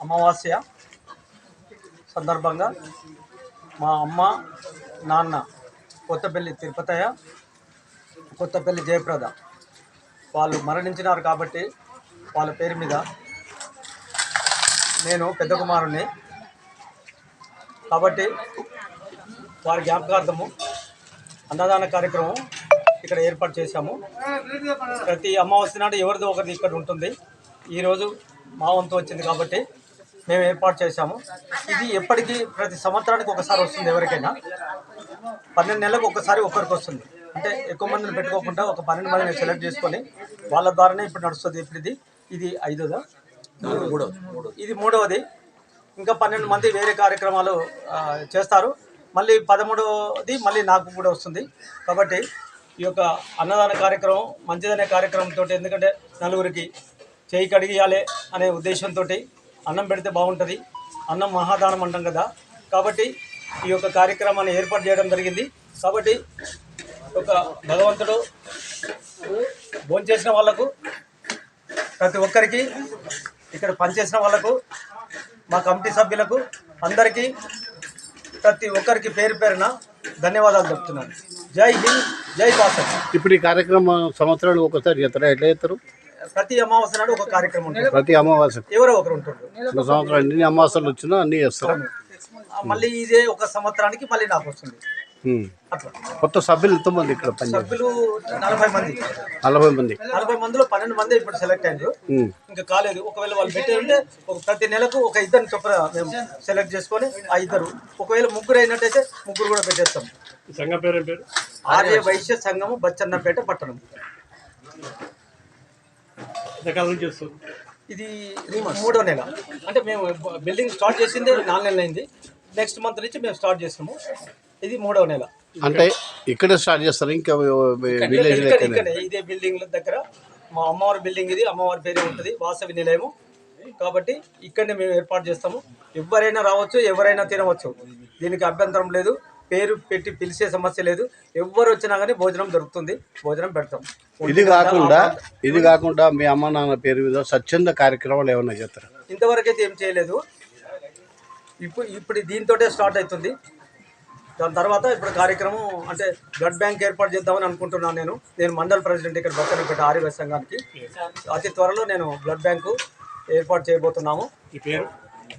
అమావాస్య సందర్భంగా మా అమ్మ నాన్న కొత్తపల్లి తిరుపతయ్య కొత్తపల్లి జయప్రద వాళ్ళు మరణించినారు కాబట్టి వాళ్ళ పేరు మీద నేను పెద్ద కుమారుణ్ణి. కాబట్టి వారి జ్ఞాపకార్థము అన్నదాన కార్యక్రమం ఇక్కడ ఏర్పాటు చేశాము. ప్రతి అమావాస్య నాడు ఎవరిదో ఒకరిది ఇక్కడ ఉంటుంది. ఈరోజు మా వంతు వచ్చింది కాబట్టి మేము ఏర్పాటు చేశాము. ఇది ఎప్పటికీ ప్రతి సంవత్సరానికి ఒకసారి వస్తుంది ఎవరికైనా. పన్నెండు నెలలకు ఒకసారి ఒకరికి వస్తుంది. అంటే ఎక్కువ మందిని పెట్టుకోకుండా ఒక పన్నెండు మందిని సెలెక్ట్ చేసుకొని వాళ్ళ ద్వారానే ఇప్పుడు నడుస్తుంది ఇప్పుడు ఇది ఇది ఐదోదా మూడవది ఇది మూడవది ఇంకా పన్నెండు మంది వేరే కార్యక్రమాలు చేస్తారు. మళ్ళీ పదమూడవది మళ్ళీ నాకు కూడా వస్తుంది. కాబట్టి ఈ యొక్క అన్నదాన కార్యక్రమం మంచిదనే కార్యక్రమంతో ఎందుకంటే నలుగురికి చేయి కడిగియాలి అనే ఉద్దేశంతో అన్నం పెడితే బాగుంటుంది. అన్నం మహాదానం అంటాం కదా. కాబట్టి ఈ యొక్క కార్యక్రమాన్ని ఏర్పాటు చేయడం జరిగింది. కాబట్టి ఒక భగవంతుడు భోంచేసిన వాళ్ళకు ప్రతి ఒక్కరికి ఇక్కడ పనిచేసిన వాళ్ళకు మా కమిటీ సభ్యులకు అందరికీ ప్రతి ఒక్కరికి పేరు పేరున ధన్యవాదాలు చెప్తున్నాను. జై హింద్ జై భారత్ ఇప్పుడు ఈ కార్యక్రమం సంవత్సరానికి ఒకసారి చేస్తారా ఎట్లా చేస్తారు ప్రతి అమావాస్య నాడు ఒక కార్యక్రమం ఉంటుంది. ప్రతి అమావాస్య. ఎవరో ఒకరు ఉంటారు. ఒక సంవత్సరం ఎన్ని అమావాస్యలు వచ్చినా అన్ని చేస్తారు. మళ్ళీ ఇదే ఒక సంవత్సరానికి మళ్ళీ నాకు వస్తుంది. కొత్త సభ్యులు ఎంతమంది ఇక్కడ సభ్యులు నలభై మంది. నలభై మంది. నలభై మందిలో పన్నెండు మంది ఇప్పుడు సెలెక్ట్ అయ్యారు. ఇంకా కాలేదు. ఒకవేళ వాళ్ళు పెట్టి ఉంటే ఒక ప్రతి నెలకు ఒక ఇద్దరిని చొప్పున మేము సెలెక్ట్ చేసుకొని ఆ ఇద్దరు. ఒకవేళ ముగ్గురు అయినట్టయితే ముగ్గురు కూడా పెట్టేస్తాం. సంఘం పేరు పేరు? ఆర్య వైశ్య సంఘము బచ్చన్నపేట పట్టణం. ఇది మూడో నెల. అంటే మేము బిల్డింగ్ స్టార్ట్ చేసింది నాలుగు నెలలు అయింది. నెక్స్ట్ మంత్ నుంచి మేము స్టార్ట్ చేసినాము ఇది మూడవ నెల. అంటే ఇక్కడే స్టార్ట్ చేస్తారు ఇంకా విలేజ్ ఇదే బిల్డింగ్ దగ్గర. మా అమ్మవారి బిల్డింగ్ ఇది అమ్మవారి పేరే ఉంటుంది వాసవి నిలయము. కాబట్టి ఇక్కడనే మేము ఏర్పాటు చేస్తాము. ఎవరైనా రావచ్చు ఎవరైనా తినవచ్చు. దీనికి అభ్యంతరం లేదు. పేరు పెట్టి పిలిచే సమస్య లేదు. ఎవరు వచ్చినా కానీ భోజనం దొరుకుతుంది. భోజనం పెడతాం. ఇది కాకుండా ఇది కాకుండా మీ అమ్మ నాన్న పేరు మీద స్వచ్ఛంద కార్యక్రమాలు ఏమన్నా చేస్తారు? ఇంతవరకు అయితే ఏం చేయలేదు. ఇప్పుడు ఇప్పుడు దీంతోటే స్టార్ట్ అవుతుంది. దాని తర్వాత ఇప్పుడు కార్యక్రమం అంటే బ్లడ్ బ్యాంక్ ఏర్పాటు చేద్దామని అనుకుంటున్నాను నేను. నేను మండల్ ప్రెసిడెంట్ ఇక్కడ బక్కనపేట ఆర్యవ సంఘానికి. అతి త్వరలో నేను బ్లడ్ బ్యాంకు ఏర్పాటు చేయబోతున్నాము. ఈ పేరు?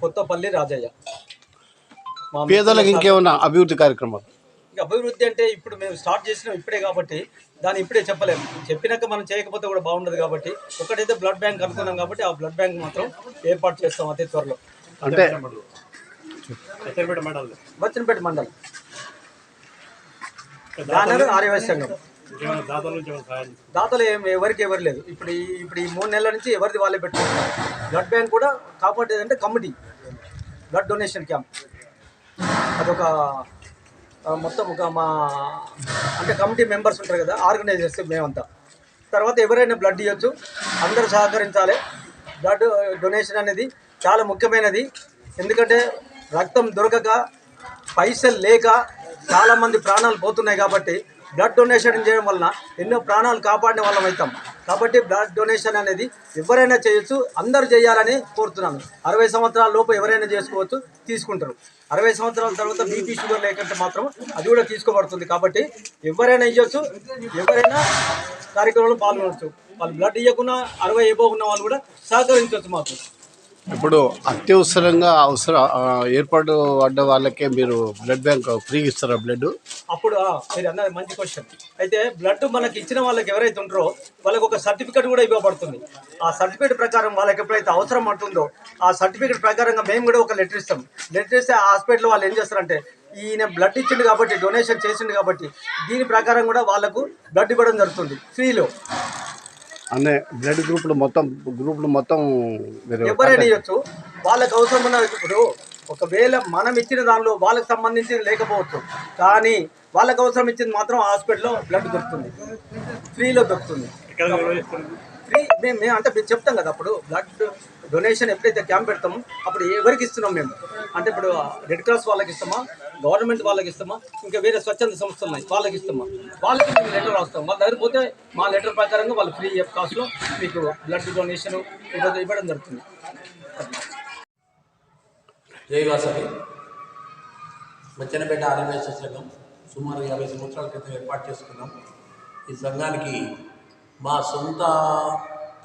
కొత్తపల్లి రాజయ్య. మా పేదలకు ఇంకేమన్నా అభివృద్ధి కార్యక్రమాలు? ఇంకా అభివృద్ధి అంటే ఇప్పుడు మేము స్టార్ట్ చేసినాం ఇప్పుడే కాబట్టి దాన్ని ఇప్పుడే చెప్పలేము. చెప్పినాక మనం చేయకపోతే కూడా బాగుండదు కాబట్టి ఒకటైతే బ్లడ్ బ్యాంక్ అనుకున్నాం కాబట్టి ఆ బ్లడ్ బ్యాంక్ మాత్రం ఏర్పాటు చేస్తాం అతి త్వరలో. అంటే సత్యపేట మండలం. బచ్చనపేట మండలం. ఆర్యవైశ్య సంఘం. ఇంకేమైనా దాతల ఏం ఎవరికి ఎవరు లేదు. ఇప్పుడు ఈ ఇప్పుడు ఈ మూడు నెలల నుంచి ఎవరిది వాళ్ళే పెట్టుకుంటున్నారు? బ్లడ్ బ్యాంక్ కూడా కాపాడేది అంటే కమిటీ. Blood donation camp. అదొక మొత్తం ఒక మా అంటే కమిటీ మెంబర్స్ ఉంటారు కదా ఆర్గనైజర్స్ మేమంతా. తర్వాత ఎవరైనా బ్లడ్ ఇవ్వచ్చు అందరూ సహకరించాలి. బ్లడ్ డొనేషన్ అనేది చాలా ముఖ్యమైనది. ఎందుకంటే రక్తం దొరకక పైసలు లేక చాలామంది ప్రాణాలు పోతున్నాయి కాబట్టి బ్లడ్ డొనేషన్ చేయడం వలన ఎన్నో ప్రాణాలు కాపాడిన వాళ్ళం అవుతాం. కాబట్టి బ్లడ్ డొనేషన్ అనేది ఎవరైనా చేయొచ్చు అందరూ చేయాలని కోరుతున్నాను. అరవై సంవత్సరాల లోపు ఎవరైనా చేసుకోవచ్చు తీసుకుంటారు. అరవై సంవత్సరాల తర్వాత బీపీ షుగర్ లేకుంటే మాత్రం అది కూడా తీసుకోబడుతుంది. కాబట్టి ఎవరైనా ఇవ్వచ్చు ఎవరైనా కార్యక్రమంలో పాల్గొనవచ్చు వాళ్ళు బ్లడ్ ఇవ్వకుండా అరవై ఇవ్వకుండా వాళ్ళు కూడా సహకరించవచ్చు మాకు. ఇప్పుడు అత్యవసరంగా అవసర ఏర్పాటు పడ్డ వాళ్ళకే మీరు బ్లడ్ బ్యాంక్ ఫ్రీ ఇస్తారా బ్లడ్? అప్పుడు మీరు అన్నది మంచి క్వశ్చన్. అయితే బ్లడ్ మనకి ఇచ్చిన వాళ్ళకి ఎవరైతే ఉంటారో వాళ్ళకి ఒక సర్టిఫికేట్ కూడా ఇవ్వబడుతుంది. ఆ సర్టిఫికేట్ ప్రకారం వాళ్ళకి ఎప్పుడైతే అవసరం అంటుందో ఆ సర్టిఫికేట్ ప్రకారంగా మేము కూడా ఒక లెటర్ ఇస్తాం. లెటర్ ఇస్తే ఆ హాస్పిటల్ వాళ్ళు ఏం చేస్తారంటే ఈయన బ్లడ్ ఇచ్చిండు కాబట్టి డొనేషన్ చేసిండు కాబట్టి దీని ప్రకారం కూడా వాళ్ళకు బ్లడ్ ఇవ్వడం జరుగుతుంది. ఫ్రీలో. అనే బ్లడ్ గ్రూపులు మొత్తం గ్రూపులు మొత్తం ఎవరైనా ఇవ్వచ్చు వాళ్ళకి అవసరం ఉన్న ఇప్పుడు ఒకవేళ మనం ఇచ్చిన దానిలో వాళ్ళకి సంబంధించి లేకపోవచ్చు. కానీ వాళ్ళకి అవసరం ఇచ్చింది మాత్రం హాస్పిటల్లో బ్లడ్ దొరుకుతుంది. ఫ్రీలో దొరుకుతుంది. ఫ్రీ మేము అంటే చెప్తాం కదా అప్పుడు బ్లడ్ డొనేషన్ ఎప్పుడైతే క్యాంప్ పెడతామో అప్పుడు ఎవరికి ఇస్తున్నాం మేము? అంటే ఇప్పుడు రెడ్ క్రాస్ వాళ్ళకి ఇస్తామా? గవర్నమెంట్ వాళ్ళకి ఇస్తామా? ఇంకా వేరే స్వచ్ఛంద సంస్థలు ఉన్నాయి వాళ్ళకి ఇస్తామా? వాళ్ళకి మేము లెటర్ రాస్తాం. వాళ్ళ దగ్గర పోతే మా లెటర్ ప్రకారంగా వాళ్ళు ఫ్రీ కాస్ట్లో మీకు బ్లడ్ డొనేషన్ ఇవ్వడం ఇవ్వడం జరుగుతుంది. జై వాసవి. మచ్చనపేట ఆర్యవేశ సంఘం సుమారు యాభై సంవత్సరాల క్రితం ఏర్పాటు చేసుకున్నాం. ఈ సంఘానికి మా సొంత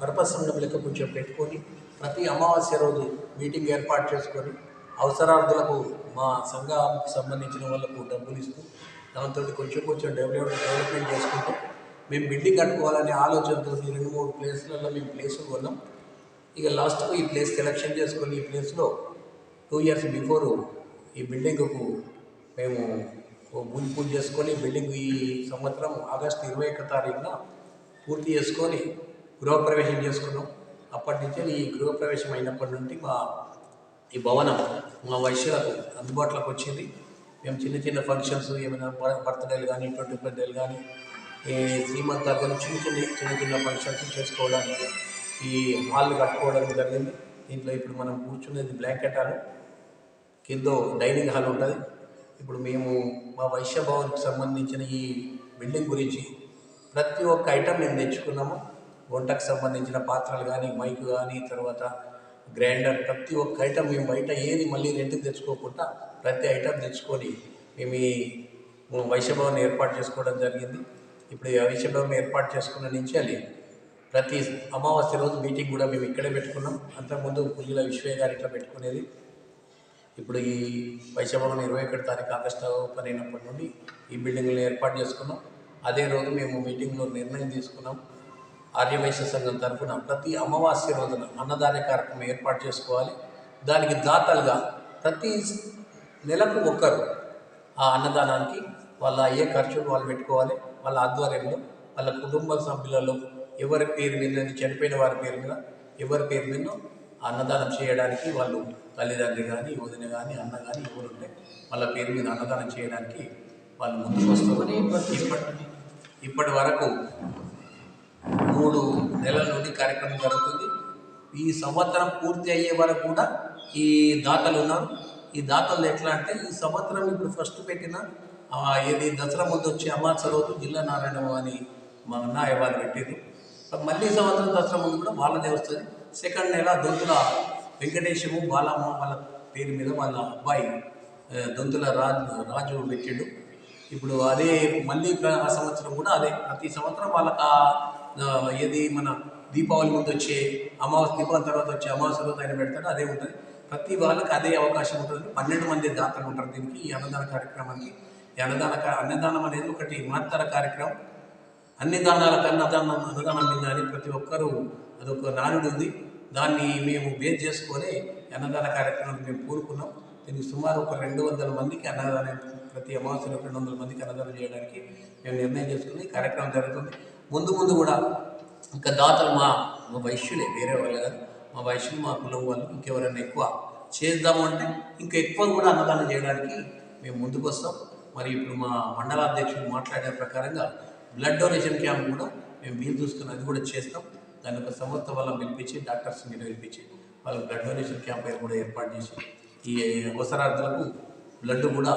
పర్పస్ సంఘం లెక్క కొంచెం పెట్టుకొని ప్రతి అమావాస్య రోజు మీటింగ్ ఏర్పాటు చేసుకొని అవసరార్థులకు మా సంఘానికి సంబంధించిన వాళ్ళకు డబ్బులు ఇస్తూ దాంతో కొంచెం కొంచెం డెవలప్ డెవలప్మెంట్ చేసుకుంటూ మేము బిల్డింగ్ కట్టుకోవాలనే ఆలోచనతో రెండు మూడు ప్లేస్లలో మేము ప్లేసులు కొన్నాం. ఇక లాస్ట్కు ఈ ప్లేస్ సెలెక్షన్ చేసుకొని ఈ ప్లేస్లో టూ ఇయర్స్ బిఫోర్ ఈ బిల్డింగ్కు మేము భూమి పూజ చేసుకొని బిల్డింగ్ ఈ సంవత్సరం ఆగస్టు ఇరవై ఒక్క తారీఖున పూర్తి చేసుకొని గృహప్రవేశం చేసుకున్నాం. అప్పటి నుంచి ఈ గృహప్రవేశం అయినప్పటి నుండి మా ఈ భవనం మా వైశ్యులకు అందుబాటులోకి వచ్చింది. మేము చిన్న చిన్న ఫంక్షన్స్ ఏమైనా బర్త్డేలు కానీ ట్వంటీ బర్త్డేలు కానీ ఈ శ్రీమంతాలు కానీ చిన్న చిన్న చిన్న చిన్న ఫంక్షన్స్ చేసుకోవడానికి ఈ హాల్ కట్టుకోవడం జరిగింది. దీంట్లో ఇప్పుడు మనం కూర్చునేది బ్లాంకెట్ హాల్. కింద డైనింగ్ హాల్ ఉంటుంది. ఇప్పుడు మేము మా వైశ్య భవన్కి సంబంధించిన ఈ బిల్డింగ్ గురించి ప్రతి ఒక్క ఐటమ్ మేము తెచ్చుకున్నాము. వంటకు సంబంధించిన పాత్రలు కానీ మైక్ కానీ తర్వాత గ్రైండర్ ప్రతి ఒక్క ఐటమ్ మేము బయట ఏది మళ్ళీ రెంట్కి తెచ్చుకోకుండా ప్రతి ఐటమ్ తెచ్చుకొని మేము ఈ వైశ్య ఏర్పాటు చేసుకోవడం జరిగింది. ఇప్పుడు ఈ వైశ్య ఏర్పాటు చేసుకున్న నుంచి అది ప్రతి అమావాస్య రోజు మీటింగ్ కూడా మేము ఇక్కడే పెట్టుకున్నాం. అంతకుముందు పుల్లిల విశ్వయ్య గారు ఇట్లా పెట్టుకునేది. ఇప్పుడు ఈ వైశభవనం ఇరవై ఒకటి తారీఖు ఆగస్టు ఓపెన్ అయినప్పటి నుండి ఈ బిల్డింగ్ని ఏర్పాటు చేసుకున్నాం. అదే రోజు మేము మీటింగ్లో నిర్ణయం తీసుకున్నాం. ఆర్యవైశ్య సంఘం తరఫున ప్రతి అమావాస్య రోజున అన్నదాన కార్యక్రమం ఏర్పాటు చేసుకోవాలి. దానికి దాతలుగా ప్రతి నెలకు ఒక్కరు ఆ అన్నదానానికి వాళ్ళ అయ్యే ఖర్చులు వాళ్ళు పెట్టుకోవాలి వాళ్ళ ఆధ్వర్యంలో వాళ్ళ కుటుంబ సభ్యులలో ఎవరి పేరు మీద చనిపోయిన వారి పేరు మీద ఎవరి పేరు మీద అన్నదానం చేయడానికి వాళ్ళు తల్లిదండ్రి కానీ వదిన కానీ అన్న కానీ ఎవరు ఉంటే వాళ్ళ పేరు మీద అన్నదానం చేయడానికి వాళ్ళు ముందుకు వస్తామని ఇప్పటి ఇప్పటి వరకు మూడు నెలల నుండి కార్యక్రమం జరుగుతుంది. ఈ సంవత్సరం పూర్తి అయ్యే వరకు కూడా ఈ దాతలు ఉన్నారు. ఈ దాతలు ఎట్లా అంటే ఈ సంవత్సరం ఇప్పుడు ఫస్ట్ పెట్టిన ఇది దసరా ముందు వచ్చి అమాస రోజు జిల్లా నారాయణ అని మా అన్నయ్య వాళ్ళు పెట్టారు మళ్ళీ సంవత్సరం దసరా ముందు కూడా వాళ్ళదే వస్తుంది. సెకండ్ నెల దొంతుల వెంకటేశము బాలమ్మ వాళ్ళ పేరు మీద వాళ్ళ అబ్బాయి దొంతుల రాజు రాజు పెట్టాడు. ఇప్పుడు అదే మళ్ళీ ఆ సంవత్సరం కూడా అదే. ప్రతి సంవత్సరం వాళ్ళకి ఏది మన దీపావళి ముందు వచ్చే అమావాస్య దీపావళి తర్వాత వచ్చే అమావాస్య రోజు ఆయన పెడతాడు అదే ఉంటుంది. ప్రతి వాళ్ళకి అదే అవకాశం ఉంటుంది. పన్నెండు మంది దాతలు ఉంటారు దీనికి ఈ అన్నదాన కార్యక్రమానికి. ఈ అన్నదాన అన్నదానం అనేది ఒకటి మహత్తర కార్యక్రమం. అన్ని దానాల కన్నా అన్నదానం అన్నదానం తినాలి ప్రతి ఒక్కరూ అదొక నానుడు ఉంది. దాన్ని మేము బేస్ చేసుకొని అన్నదాన కార్యక్రమాన్ని మేము కోరుకున్నాం. దీనికి సుమారు ఒక రెండు వందల మందికి అన్నదానం ప్రతి అమావాస్యలో రెండు వందల మందికి అన్నదానం చేయడానికి మేము నిర్ణయం చేసుకుని కార్యక్రమం జరుగుతుంది. ముందు ముందు కూడా ఇంకా దాతలు మా మా వైశ్యులే వేరే వాళ్ళు కాదు. మా వైశ్యులు మా కులం వాళ్ళు ఇంకెవరైనా ఎక్కువ చేద్దాము అంటే ఇంకా ఎక్కువ కూడా అన్నదానం చేయడానికి మేము ముందుకు వస్తాం. మరి ఇప్పుడు మా మండలాధ్యక్షుడు మాట్లాడే ప్రకారంగా బ్లడ్ డొనేషన్ క్యాంప్ కూడా మేము వీలు చూసుకుని అది కూడా చేస్తాం. దాని ఒక సంస్థ వాళ్ళని పిలిపించి డాక్టర్స్ని పిలిపించి వాళ్ళ బ్లడ్ డొనేషన్ క్యాంప్ కూడా ఏర్పాటు చేసి ఈ అవసరార్థులకు బ్లడ్ కూడా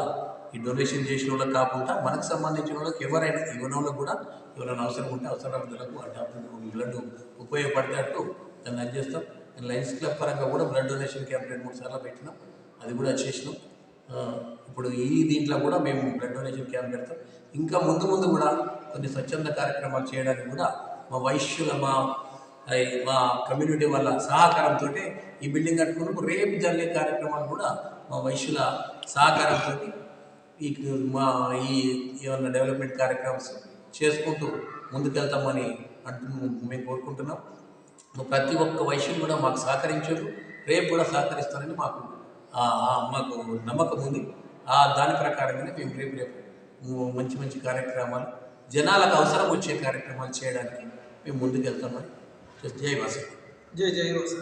ఈ డొనేషన్ చేసిన వాళ్ళకి కాకుండా మనకు సంబంధించిన వాళ్ళకి ఎవరైనా ఇవ్వని వాళ్ళకి కూడా ఎవరైనా అవసరం ఉంటే అవసరాలకు ఆ బ్లడ్ ఉపయోగపడేటట్టు దాన్ని నేను లయన్స్ క్లబ్ పరంగా కూడా బ్లడ్ డొనేషన్ క్యాంప్ రెండు మూడు సార్లు పెట్టినాం. అది కూడా చేసినాం. ఇప్పుడు ఈ దీంట్లో కూడా మేము బ్లడ్ డొనేషన్ క్యాంప్ పెడతాం. ఇంకా ముందు ముందు కూడా కొన్ని స్వచ్ఛంద కార్యక్రమాలు చేయడానికి కూడా మా వైశ్యుల మా మా కమ్యూనిటీ వాళ్ళ సహకారంతో ఈ బిల్డింగ్ కట్టుకున్నప్పుడు రేపు జరిగే కార్యక్రమాలు కూడా మా వైశ్యుల సహకారంతో ఈ మా ఈ ఏమన్నా డెవలప్మెంట్ కార్యక్రమాలు చేసుకుంటూ ముందుకెళ్తామని అంటూ మేము కోరుకుంటున్నాం. ప్రతి ఒక్క వైశ్యం కూడా మాకు సహకరించారు. రేపు కూడా సహకరిస్తారని మాకు మాకు నమ్మకం ఉంది. ఆ దాని ప్రకారంగానే మేము రేపు రేపు మంచి మంచి కార్యక్రమాలు జనాలకు అవసరం వచ్చే కార్యక్రమాలు చేయడానికి మేము ముందుకెళ్తామని. జై వాసు. జై జై వాసు.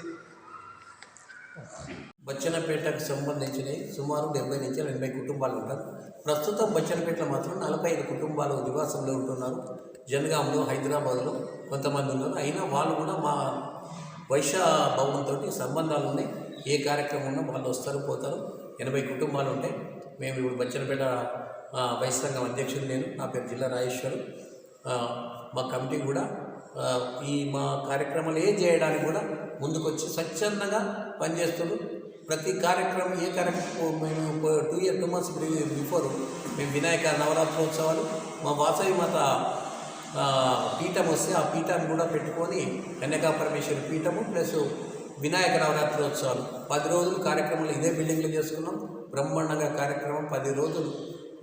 బచ్చనపేటకు సంబంధించినవి. సుమారు డెబ్బై నుంచి ఎనభై కుటుంబాలు ఉంటారు. ప్రస్తుతం బచ్చనపేటలో మాత్రం నలభై ఐదు కుటుంబాలు నివాసంలో ఉంటున్నారు. జనగాంలో హైదరాబాద్లో కొంతమంది ఉన్నారు. అయినా వాళ్ళు కూడా మా వైశ్య భవనంతో సంబంధాలు ఉన్నాయి. ఏ కార్యక్రమం ఉన్నా వాళ్ళు వస్తారు పోతారు. ఎనభై కుటుంబాలు ఉంటాయి మేము ఇప్పుడు బచ్చనపేట ఆ, వైశ్య సంఘం అధ్యక్షుడు నేను. నా పేరు జిల్లా రాజేశ్వరు. మా కమిటీ కూడా ఈ మా కార్యక్రమాలు ఏం చేయడానికి కూడా ముందుకొచ్చి స్వచ్ఛందంగా పనిచేస్తున్నారు. ప్రతి కార్యక్రమం ఏ కార్యక్రమం మేము two year two months before మేము వినాయక నవరాత్రోత్సవాలు మా వాసవి మాత పీఠం వస్తే ఆ పీఠాన్ని కూడా పెట్టుకొని కన్యకా పరమేశ్వరి పీఠము ప్లస్ వినాయక నవరాత్రోత్సవాలు. పది రోజులు కార్యక్రమాలు ఇదే బిల్డింగ్లో చేసుకున్నాం. బ్రహ్మాండంగా కార్యక్రమం పది రోజులు.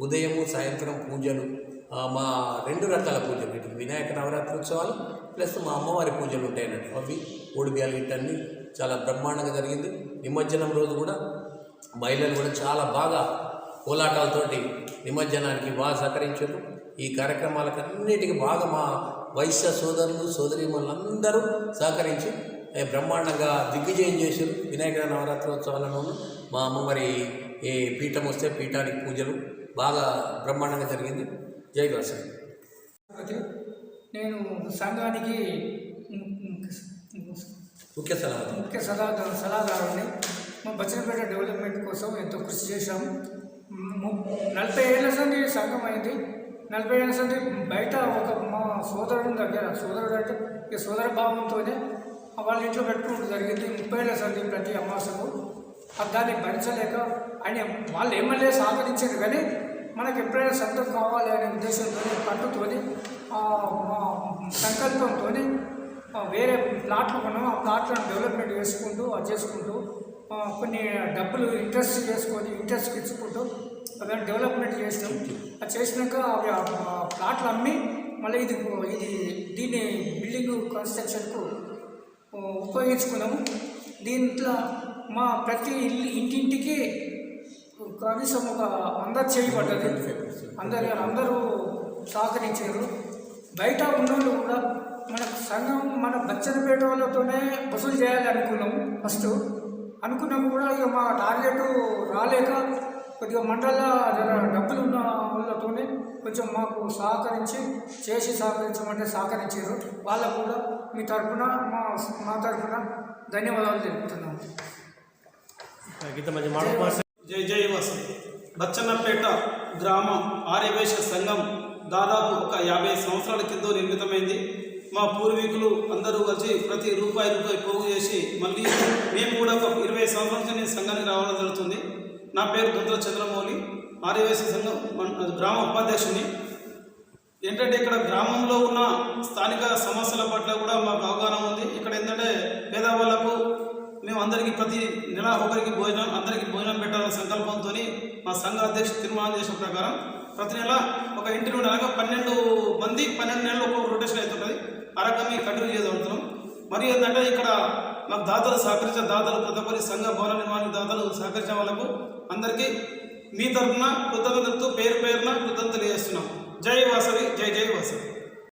ఉదయము సాయంత్రం పూజలు. మా రెండు రకాల పూజలు. ఇటు వినాయక నవరాత్రి ఉత్సవాలు ప్లస్ మా అమ్మవారి పూజలు ఉంటాయన్నట్టు. అవి ఓడిబియాలు ఇట్టన్నీ చాలా బ్రహ్మాండంగా జరిగింది. నిమజ్జనం రోజు కూడా మహిళలు కూడా చాలా బాగా కోలాటాలతోటి నిమజ్జనానికి బాగా సహకరించారు. ఈ కార్యక్రమాలకన్నిటికీ బాగా మా వైశ్య సోదరులు సోదరీమణులందరూ సహకరించి బ్రహ్మాండంగా దిగ్విజయం చేశారు వినాయక నవరాత్రోత్సవాలను మా అమ్మవారి ఈ పీఠం వస్తే పీఠానికి పూజలు బాగా బ్రహ్మాండంగా జరిగింది. జై అయితే నేను సంఘానికి ముఖ్య సలహా ముఖ్య సలహా సలహాదారుని. మా బచ్చనపేట డెవలప్మెంట్ కోసం ఎంతో కృషి చేశాము నలభై ఏళ్ళ సంది సంఘం అయింది. నలభై ఏళ్ళ సంది బయట ఒక మా సోదరుని దగ్గర సోదరుడు అంటే ఈ సోదర భావంతోనే వాళ్ళ ఇంట్లో పెట్టుకోవడం జరిగింది. ముప్పై ఏళ్ళ సంది ప్రతి అమాసకు. దాన్ని భరించలేక ఆయన వాళ్ళు ఎమ్మెల్యే సహకరించారు కానీ మనకి ఎప్పుడైనా సొంతం కావాలి అనే ఉద్దేశంతో పట్టుతో మా సంకల్పంతో వేరే ప్లాట్లు మనం ఆ ప్లాట్లను డెవలప్మెంట్ చేసుకుంటూ అది చేసుకుంటూ కొన్ని డబ్బులు ఇంట్రెస్ట్ చేసుకొని ఇంట్రెస్ట్ ఇచ్చుకుంటూ దాన్ని డెవలప్మెంట్ చేసినాం. అది చేసినాక అవి ఆ ప్లాట్లు అమ్మి మళ్ళీ ఇది ఇది దీన్ని బిల్డింగ్ కన్స్ట్రక్షన్కు ఉపయోగించుకున్నాము. దీంట్లో మా ప్రతి ఇల్లు ఇంటింటికి కనీసం ఒక అందరు చేయబడ్డది అందరు అందరూ సహకరించారు. బయట ఉన్నోళ్ళు కూడా మన సంఘం మన బచ్చనపేట వాళ్ళతోనే వసూలు చేయాలి అనుకున్నాము ఫస్ట్. అనుకున్నాం కూడా ఇక మా టార్గెట్ రాలేక కొద్దిగా మండల డబ్బులు ఉన్న వాళ్ళతోనే కొంచెం మాకు సహకరించి చేసి సహకరించమంటే సహకరించారు. వాళ్ళకు కూడా మీ తరఫున మా మా తరఫున ధన్యవాదాలు తెలుపుతున్నాము జై జై వసం. బచ్చన్నపేట గ్రామం ఆర్యవేశ సంఘం దాదాపు ఒక యాభై సంవత్సరాల కింద నిర్మితమైంది. మా పూర్వీకులు అందరూ కలిసి ప్రతి రూపాయి రూపాయి పోగు చేసి మళ్ళీ మేము కూడా ఒక ఇరవై సంవత్సరాల నుంచి సంఘానికి రావడం జరుగుతుంది. నా పేరు దుంతల చంద్రమౌళి ఆర్యవేశ సంఘం గ్రామ ఉపాధ్యక్షుని. ఏంటంటే ఇక్కడ గ్రామంలో ఉన్న స్థానిక సమస్యల పట్ల కూడా మాకు అవగాహన ఉంది. ఇక్కడ ఏంటంటే పేదవాళ్ళకు అందరికీ ప్రతి నెల ఒకరికి భోజనం అందరికీ భోజనం పెట్టాలనే సంకల్పంతో మా సంఘ అధ్యక్షుడు తీర్మానం చేసిన ప్రకారం ప్రతి నెల ఒక ఇంటి నుండి అనగా పన్నెండు మంది పన్నెండు నెలలు ఒక్కొక్క రొటేషన్ అవుతుంటుంది. ఆ రకంగా కంటిన్యూ చేయగలుగుతున్నాం మరి ఏంటంటే ఇక్కడ మాకు దాతలు సహకరించిన దాతలు ప్రతి సంఘ భవన నిర్మాణ దాతలు సహకరించిన వాళ్ళకు అందరికీ మీ తరఫున కృతజ్ఞతలతో పేరు పేరున కృతజ్ఞతలు చేస్తున్నాం. జై వాసవి జై జై వాసవి.